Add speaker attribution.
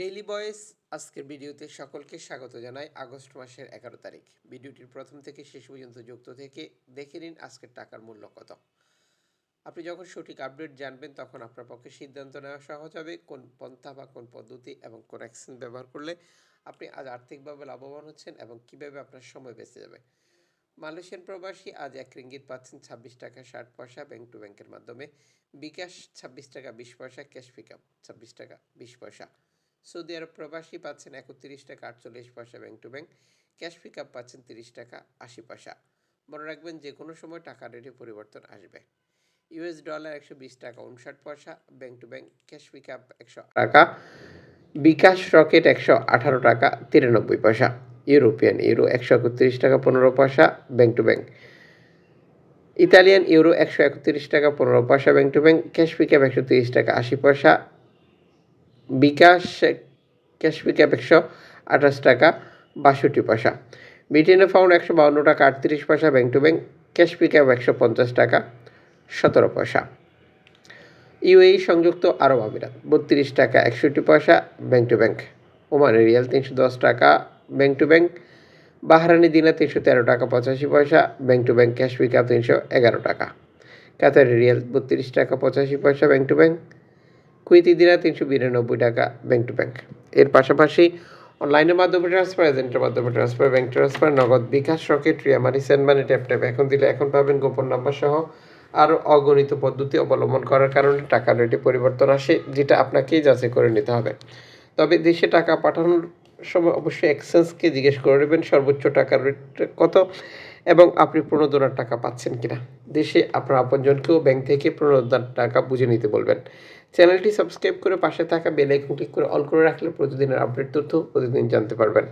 Speaker 1: Daily বয়েস আজকের ভিডিওতে সকলকে স্বাগত জানাই আগস্ট মাসের এগারো তারিখ। ভিডিওটির প্রথম থেকে শেষ পর্যন্ত যুক্ত থেকে দেখে নিন আজকের টাকার মূল্য কত। আপনি যখন সঠিক আপডেট জানবেন, তখন আপনার পক্ষে সিদ্ধান্ত নেওয়া সহজ হবে, কোন পন্থা বা কোন পদ্ধতি এবং কোন অ্যাকশন ব্যবহার করলে আপনি আজ আর্থিকভাবে লাভবান হচ্ছেন এবং কীভাবে আপনার সময় বেঁচে যাবে। মালয়েশিয়ান প্রবাসী আজ এক রিঙ্গিত পাচ্ছেন ছাব্বিশ টাকা ষাট পয়সা ব্যাংক টু ব্যাংকের মাধ্যমে। বিকাশ ছাব্বিশ টাকা বিশ পয়সা, ক্যাশ পিক আপ ছাব্বিশ টাকা বিশ পয়সা। সৌদি আরব প্রবাসী পাচ্ছেন একত্রিশ টাকা আটচল্লিশ পয়সা bank to bank. Cash pick up পাচ্ছেন তিরিশ টাকা আশি পয়সা। মনে রাখবেন যে কোনো সময় টাকা রেটে পরিবর্তন আসবে। ইউএস ডলার একশো বিশ টাকা উনষাট পয়সা, bank to bank cash pick up একশো টাকা, বিকাশ রকেট একশো আঠারো টাকা তিরানব্বই পয়সা, ইউরোপিয়ান ইউরো একশো একত্রিশ টাকা পনেরো পয়সা, bank to bank. Italian euro একশো একত্রিশ টাকা পনেরো পয়সা, bank to bank, cash pick up একশো তিরিশ টাকা আশি পয়সা বিকাশ ক্যাশ পিকআপ একশো আঠাশ টাকা বাষট্টি পয়সা। ব্রিটেনে ফাউন্ড একশো বাউন্ন টাকা আটত্রিশ পয়সা bank to bank cash pickup একশো পঞ্চাশ টাকা সতেরো পয়সা। ইউএই সংযুক্ত আরব আমিরাত, বত্রিশ টাকা একষট্টি পয়সা ব্যাংক টু ব্যাংক। ওমানের রিয়াল তিনশো দশ টাকা ব্যাংক টু ব্যাংক। বাহারানি দিনা তিনশো তেরো টাকা পঁচাশি পয়সা bank to bank cash pickup তিনশো এগারো টাকা। কাতারি রিয়াল বত্রিশ টাকা পঁচাশি পয়সা ব্যাংক টু ব্যাংক। কুইতি দিনা তিনশো বিরানব্বই টাকা ব্যাংক টু ব্যাংক। এর পাশাপাশি অনলাইনের মাধ্যমে ট্রান্সফার এজেন্টের মাধ্যমে transfer bank transfer Nagad bKash Rocket Ria money send money tap tap এখন দিলে এখন পাবেন গোপন নাম্বার সহ আরও অগণিত পদ্ধতি অবলম্বন করার কারণে টাকার রেটে পরিবর্তন আসে, যেটা আপনাকেই যাচাই করে নিতে হবে। তবে দেশে টাকা পাঠানোর সময় অবশ্যই এক্সচেঞ্জকে জিজ্ঞেস করে নেবেন, সর্বোচ্চ টাকার রেট কত? এবং আপনি প্রণোদনার টাকা পাচ্ছেন কিনা। দেশে আপনার আপনজনকেও ব্যাংক থেকে প্রণোদনার টাকা বুঝে নিতে বলবেন। চ্যানেলটি সাবস্ক্রাইব করে পাশে থাকা বেল আইকন ক্লিক করে অল করে রাখলে প্রতিদিনের আপডেট তথ্য প্রতিদিন জানতে পারবেন।